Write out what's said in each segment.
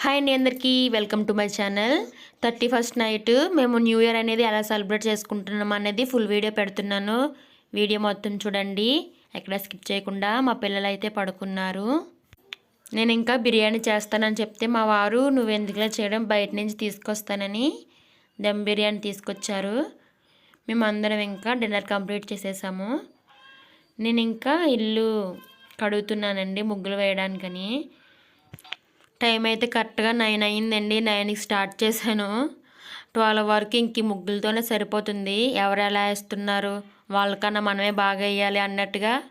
Hi అండి అందరికీ. Welcome to my channel. Thirty first night మేము న్యూ ఇయర్ అనేది ఎలా సెలబ్రేట్ చేసుకుంటున్నాం అనేది ఫుల్ వీడియో పెడుతున్నాను. వీడియో మొత్తం చూడండి. ఎక్కడ స్కిప్ చేయకుండా మా పిల్లలు అయితే పడుకున్నారు. నేను ఇంకా బిర్యానీ చేస్తానని చెప్తే మా వారు నువ్వు ఎందుకులా చేయడం? బయట నుంచి తీసుకొస్తానని దమ్ బిర్యానీ తీసుకొచ్చారు. మేము అందరం ఇంకా డిన్నర్ కంప్లీట్ చేసేసాము. నేను ఇంకా ఇల్లు కడుగుతున్నానండి ముగ్గులు వేయడానికని. టైం అయితే కరెక్ట్గా నైన్ అయ్యిందండి నైన్కి స్టార్ట్ చేశాను. ట్వెల్వ్ వరకు ఇంక ముగ్గులతోనే సరిపోతుంది. ఎవరు ఎలా వేస్తున్నారు? వాళ్ళకన్నా మనమే బాగా వేయాలి అన్నట్టుగా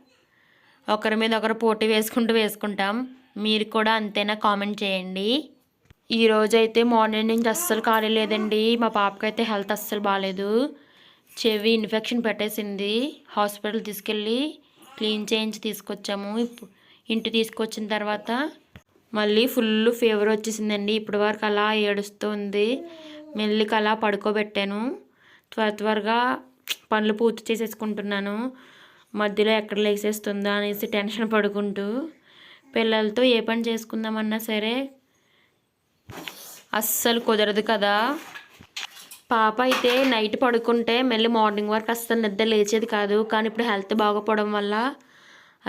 ఒకరి మీద ఒకరు పోటీ వేసుకుంటూ వేసుకుంటాం. మీరు కూడా అంతేనా కామెంట్ చేయండి. ఈ అయితే మార్నింగ్ నుంచి అస్సలు ఖాళీ లేదండి. మా పాపకైతే హెల్త్ అస్సలు బాగాలేదు చెవి ఇన్ఫెక్షన్ పెట్టేసింది. హాస్పిటల్ తీసుకెళ్ళి క్లీన్ చేయించి తీసుకొచ్చాము. ఇంటి తీసుకొచ్చిన తర్వాత మళ్ళీ ఫుల్ ఫీవర్ వచ్చేసిందండి. ఇప్పటి వరకు అలా ఏడుస్తూ ఉంది మెల్లికి అలా పడుకోబెట్టాను. త్వర త్వరగా పనులు పూర్తి చేసేసుకుంటున్నాను. మధ్యలో ఎక్కడ లేచేస్తుందా అనేసి టెన్షన్ పడుకుంటూ పిల్లలతో ఏ పని చేసుకుందామన్నా సరే అస్సలు కుదరదు కదా. పాప అయితే నైట్ పడుకుంటే మళ్ళీ మార్నింగ్ వరకు అస్సలు నిద్ర లేచేది కాదు. కానీ ఇప్పుడు హెల్త్ బాగోపోవడం వల్ల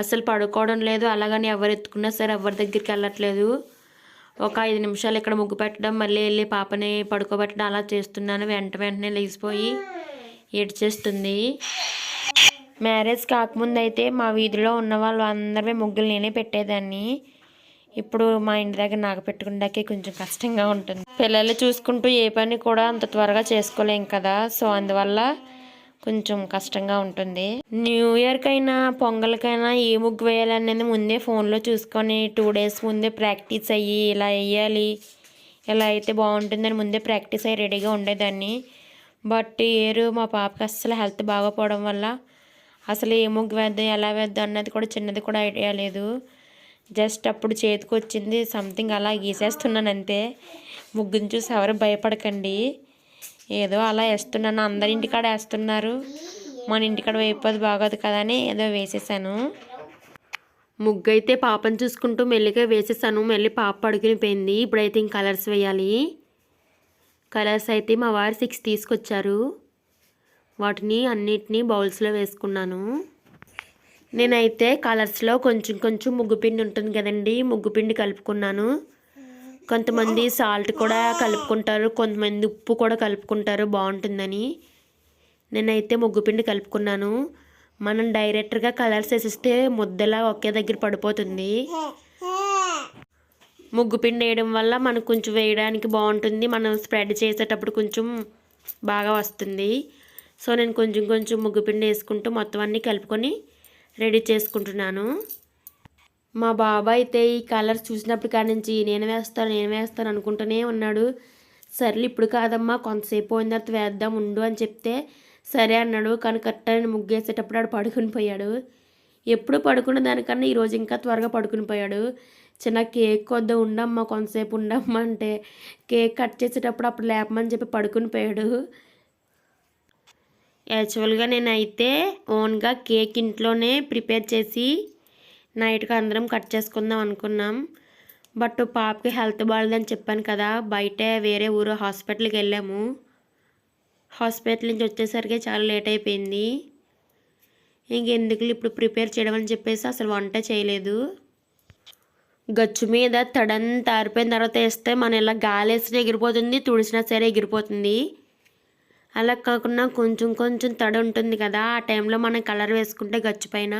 అస్సలు పడుకోవడం లేదు. అలాగని ఎవరు ఎత్తుకున్నా సరే ఎవరి దగ్గరికి వెళ్ళట్లేదు. ఒక ఐదు నిమిషాలు ఇక్కడ ముగ్గు పెట్టడం మళ్ళీ వెళ్ళి పాపని పడుకోబెట్టడం అలా చేస్తున్నాను. వెంట వెంటనే లేచిపోయి ఏడ్చేస్తుంది. మ్యారేజ్ కాకముందు అయితే మా వీధిలో ఉన్న వాళ్ళు అందరివి ముగ్గులు నేనే పెట్టేదాన్ని. ఇప్పుడు మా ఇంటి దగ్గర నాకు పెట్టుకుండాకే కొంచెం కష్టంగా ఉంటుంది. పిల్లలు చూసుకుంటూ ఏ పని కూడా అంత త్వరగా చేసుకోలేం కదా. సో అందువల్ల కొంచెం కష్టంగా ఉంటుంది. న్యూ ఇయర్కైనా పొంగల్కైనా ఏ ముగ్గు వేయాలనేది ముందే ఫోన్లో చూసుకొని టూ డేస్ ముందే ప్రాక్టీస్ అయ్యి ఇలా వేయాలి. ఇలా అయితే బాగుంటుందని ముందే ప్రాక్టీస్ అయ్యి రెడీగా ఉండేదాన్ని. బట్ ఏరు ఇయర్ మా పాపకి అసలు హెల్త్ బాగోపోవడం వల్ల అసలు ఏ ముగ్గు వేద్దాం ఎలా వేద్దాం అన్నది కూడా చిన్నది కూడా ఐడియా లేదు. జస్ట్ అప్పుడు చేతికి వచ్చింది సంథింగ్ అలా గీసేస్తున్నాను అంతే. ముగ్గుని చూసి ఎవరు భయపడకండి. ఏదో అలా వేస్తున్నాను అందరి ఇంటికాడ వేస్తున్నారు. మన ఇంటికాడ వేయకపోతే బాగోదు కదా అని ఏదో వేసేసాను. ముగ్గు అయితే పాపను చూసుకుంటూ మెల్లిగా వేసేసాను. మళ్ళీ పాప పడుకుని పోయింది. ఇప్పుడైతే ఇంక కలర్స్ వేయాలి. కలర్స్ అయితే మా వారు సిక్స్ తీసుకొచ్చారు. వాటిని అన్నిటినీ బౌల్స్లో వేసుకున్నాను. నేనైతే కలర్స్లో కొంచెం కొంచెం ముగ్గు పిండి ఉంటుంది కదండి. ముగ్గుపిండి కలుపుకున్నాను. కొంతమంది సాల్ట్ కూడా కలుపుకుంటారు కొంతమంది ఉప్పు కూడా కలుపుకుంటారు బాగుంటుందని. నేనైతే ముగ్గు పిండి కలుపుకున్నాను. మనం డైరెక్ట్గా కలర్స్ వేసిస్తే ముద్దలా ఒకే దగ్గర పడిపోతుంది. ముగ్గు పిండి వేయడం వల్ల మనకు కొంచెం వేయడానికి బాగుంటుంది. మనం స్ప్రెడ్ చేసేటప్పుడు కొంచెం బాగా వస్తుంది. సో నేను కొంచెం కొంచెం ముగ్గు పిండి వేసుకుంటూ మొత్తం అన్నీ కలుపుకొని రెడీ చేసుకుంటున్నాను. మా బాబాయ్ అయితే ఈ కలర్ చూసినప్పుడు కాడి నుంచి నేను వేస్తాను నేను వేస్తాను అనుకుంటూనే ఉన్నాడు. సర్లే ఇప్పుడు కాదమ్మా కొంతసేపు పోయిన తర్వాత వేద్దాం ఉండు అని చెప్తే సరే అన్నాడు. కానీ కరెక్ట్ అని ముగ్గేసేటప్పుడు ఆడు పడుకుని పోయాడు. ఎప్పుడు పడుకున్న దానికన్నా ఈరోజు ఇంకా త్వరగా పడుకుని పోయాడు. చిన్న కేక్ కొద్ద ఉండమ్మా కొంతసేపు ఉండమ్మా అంటే కేక్ కట్ చేసేటప్పుడు అప్పుడు లేపమని చెప్పి పడుకుని పోయాడు. యాక్చువల్గా నేనైతే ఓన్గా కేక్ ఇంట్లోనే ప్రిపేర్ చేసి నైట్కి అందరం కట్ చేసుకుందాం అనుకున్నాం. బట్ పాపకి హెల్త్ బాగాలేదని చెప్పాను కదా బయటే వేరే ఊరు హాస్పిటల్కి వెళ్ళాము. హాస్పిటల్ నుంచి వచ్చేసరికి చాలా లేట్ అయిపోయింది. ఇంకెందుకు ఇప్పుడు ప్రిపేర్ చేయడం అని చెప్పేసి అసలు వంట చేయలేదు. గచ్చు మీద తడన్ ఆరిపోయిన తర్వాత వేస్తే మనం ఇలా గాలిసినా ఎగిరిపోతుంది తుడిసినా సరే ఎగిరిపోతుంది. అలా కాకుండా కొంచెం కొంచెం తడి ఉంటుంది కదా ఆ టైంలో మనం కలర్ వేసుకుంటే గచ్చు పైన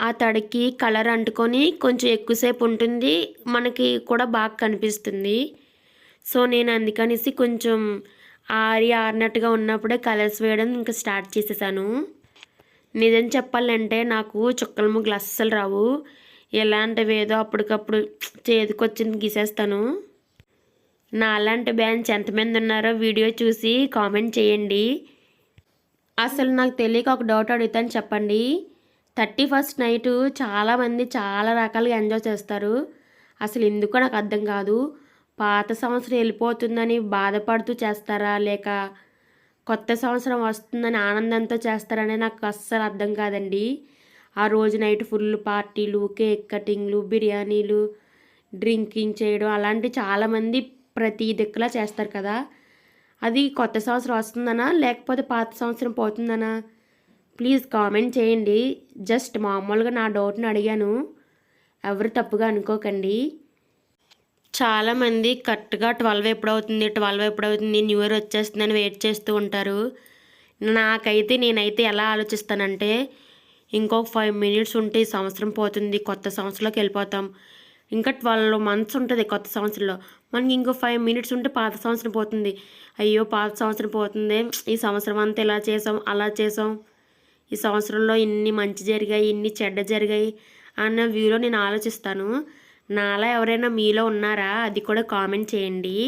ఆ తడికి కలర్ అంటుకొని కొంచెం ఎక్కువసేపు ఉంటుంది. మనకి కూడా బాగా కనిపిస్తుంది. సో నేను అందుకనేసి కొంచెం ఆరి ఆరినట్టుగా ఉన్నప్పుడే కలర్స్ వేయడం ఇంకా స్టార్ట్ చేసేసాను. నిజం చెప్పాలంటే నాకు చుక్కల ముగ్గులు అస్సలు రావు. ఎలాంటివి ఏదో అప్పటికప్పుడు చేతికొచ్చింది గీసేస్తాను. నా అలాంటి బ్యాన్స్ ఎంతమంది ఉన్నారో వీడియో చూసి కామెంట్ చేయండి. అసలు నాకు తెలియక ఒక డౌట్ అడుగుతాను చెప్పండి. థర్టీ ఫస్ట్ నైట్ చాలామంది చాలా రకాలుగా ఎంజాయ్ చేస్తారు. అసలు ఎందుకో నాకు అర్థం కాదు. పాత సంవత్సరం వెళ్ళిపోతుందని బాధపడుతూ చేస్తారా? లేక కొత్త సంవత్సరం వస్తుందని ఆనందంతో చేస్తారనే నాకు అస్సలు అర్థం కాదండి. ఆ రోజు నైట్ ఫుల్ పార్టీలు కేక్ కటింగ్లు బిర్యానీలు డ్రింకింగ్ చేయడం అలాంటి చాలామంది ప్రతి దిక్కులా చేస్తారు కదా. అది కొత్త సంవత్సరం వస్తుందనా? లేకపోతే పాత సంవత్సరం పోతుందనా? ప్లీజ్ కామెంట్ చేయండి. జస్ట్ మామూలుగా నా డౌట్ని అడిగాను. ఎవరు తప్పుగా అనుకోకండి. చాలామంది కరెక్ట్గా ట్వెల్వ్ ఎప్పుడవుతుంది ట్వెల్వ్ ఎప్పుడవుతుంది న్యూ ఇయర్ వచ్చేస్తుందని వెయిట్ చేస్తూ ఉంటారు. నాకైతే నేనైతే ఎలా ఆలోచిస్తానంటే ఇంకొక ఫైవ్ మినిట్స్ ఉంటే ఈ సంవత్సరం పోతుంది కొత్త సంవత్సరంలోకి వెళ్ళిపోతాం. ఇంకా ట్వెల్వ్ మంత్స్ ఉంటుంది కొత్త సంవత్సరంలో. మనకి ఇంకో ఫైవ్ మినిట్స్ ఉంటే పాత సంవత్సరం పోతుంది. అయ్యో పాత సంవత్సరం పోతుంది. ఈ సంవత్సరం అంతా ఇలా చేసాం అలా చేసాం. ఈ సంవత్సరంలో ఇన్ని మంచి జరిగాయి ఇన్ని చెడ్డ జరిగాయి అన్న వ్యూలో నేను ఆలోచిస్తాను. నాలా ఎవరైనా మీలో ఉన్నారా? అది కూడా కామెంట్ చేయండి.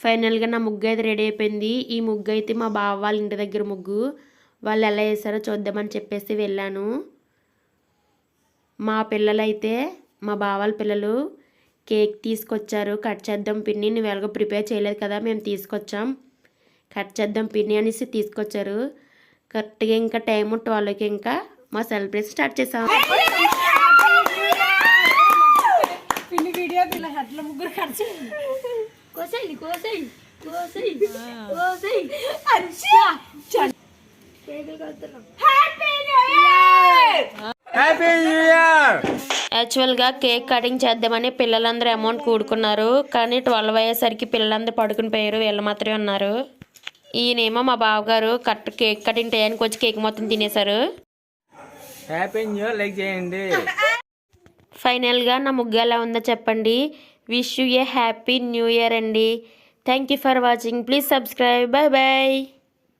ఫైనల్గా నా ముగ్గు అయితే రెడీ అయిపోయింది. ఈ ముగ్గు అయితే మా బావ వాళ్ళ ఇంటి దగ్గర ముగ్గు. వాళ్ళు ఎలా వేసారో చూద్దామని చెప్పేసి వెళ్ళాను. మా పిల్లలైతే మా బావాల పిల్లలు కేక్ తీసుకొచ్చారు. కట్ చేద్దాం పిన్ని నువ్వు ఎలాగో ప్రిపేర్ చేయలేదు కదా మేము తీసుకొచ్చాం. కట్ చేద్దాం పిన్ని అనేసి తీసుకొచ్చారు. కరెక్ట్గా ఇంకా టైము ట్వెల్వ్కి ఇంకా మా సెలబ్రేషన్ స్టార్ట్ చేసాం. పిన్ని వీడియో ఇలా హెడ్ల ముగ్గురు ఖర్చు కోసేయి కోసేయి కోసేయి కోసేయి. కేకులు కడుతున్నాం. హ్యాపీ న్యూ ఇయర్ యాక్చువల్గా కేక్ కటింగ్ చేద్దామని పిల్లలందరూ అమౌంట్ కూడుకున్నారు కానీ ట్వెల్వ్ అయ్యేసరికి పిల్లలందరూ పడుకుని పోయారు వీళ్ళు మాత్రమే ఉన్నారు. ఈయనేమో మా బావగారు కట్ కేక్ కటింగ్ టయానికి వచ్చి కేక్ మొత్తం తినేశారు. హ్యాపీ న్యూ ఇయర్ లైక్ చేయండి. ఫైనల్గా నా ముగ్గు ఎలా ఉందో చెప్పండి. Wish you a happy new year అండి. Thank you for watching. Please subscribe. Bye bye